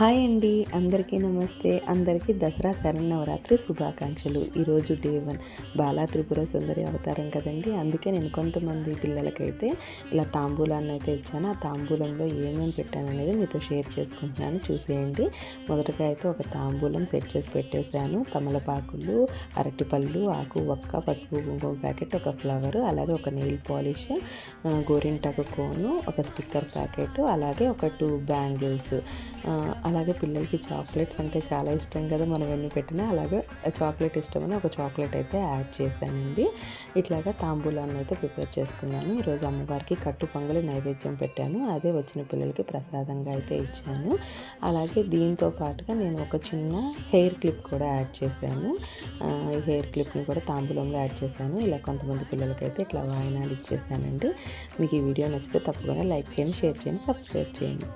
Hi అండి. అందరికీ నమస్తే. అందరికీ దసరా శరన్నవరాత్రి శుభాకాంక్షలు. ఈరోజు డే వన్ బాలా త్రిపుర సుందరి అవతారం కదండి. అందుకే నేను కొంతమంది పిల్లలకైతే ఇలా తాంబూలాన్ని అయితే ఇచ్చాను. ఆ తాంబూలంలో ఏమేమి పెట్టాను అనేది మీతో షేర్ చేసుకుంటున్నాను. చూసేయండి. మొదటగా అయితే ఒక తాంబూలం సెట్ చేసి పెట్టేశాను. తమలపాకులు అరటిపళ్ళు ఆకు ఒక్క పసుపు కుంకుమ ప్యాకెట్ ఒక ఫ్లవర్ అలాగే ఒక నెయిల్ పాలిష్ గోరింటాకు కోను ఒక స్టిక్కర్ ప్యాకెట్ అలాగే ఒక టూ బ్యాంగిల్స్ అలాగే పిల్లలకి చాక్లెట్స్ అంటే చాలా ఇష్టం కదా మనం ఎన్ని పెట్టినా. అలాగే చాక్లెట్ ఇష్టమని ఒక చాక్లెట్ అయితే యాడ్ చేశానండి. ఇట్లాగా తాంబూలాన్ని అయితే ప్రిపేర్ చేసుకున్నాను. ఈరోజు అమ్మవారికి కట్టు పొంగలి నైవేద్యం పెట్టాను. అదే వచ్చిన పిల్లలకి ప్రసాదంగా అయితే ఇచ్చాను. అలాగే దీంతో పాటుగా నేను ఒక చిన్న హెయిర్ క్లిప్ కూడా యాడ్ చేశాను. హెయిర్ క్లిప్ని కూడా తాంబూలంలో యాడ్ చేశాను. ఇలా కొంతమంది పిల్లలకైతే ఇట్లా వాయినాలు ఇచ్చేసానండి మీకు ఈ వీడియో నచ్చితే తప్పకుండా లైక్ చేయండి షేర్ చేయండి సబ్స్క్రైబ్ చేయండి.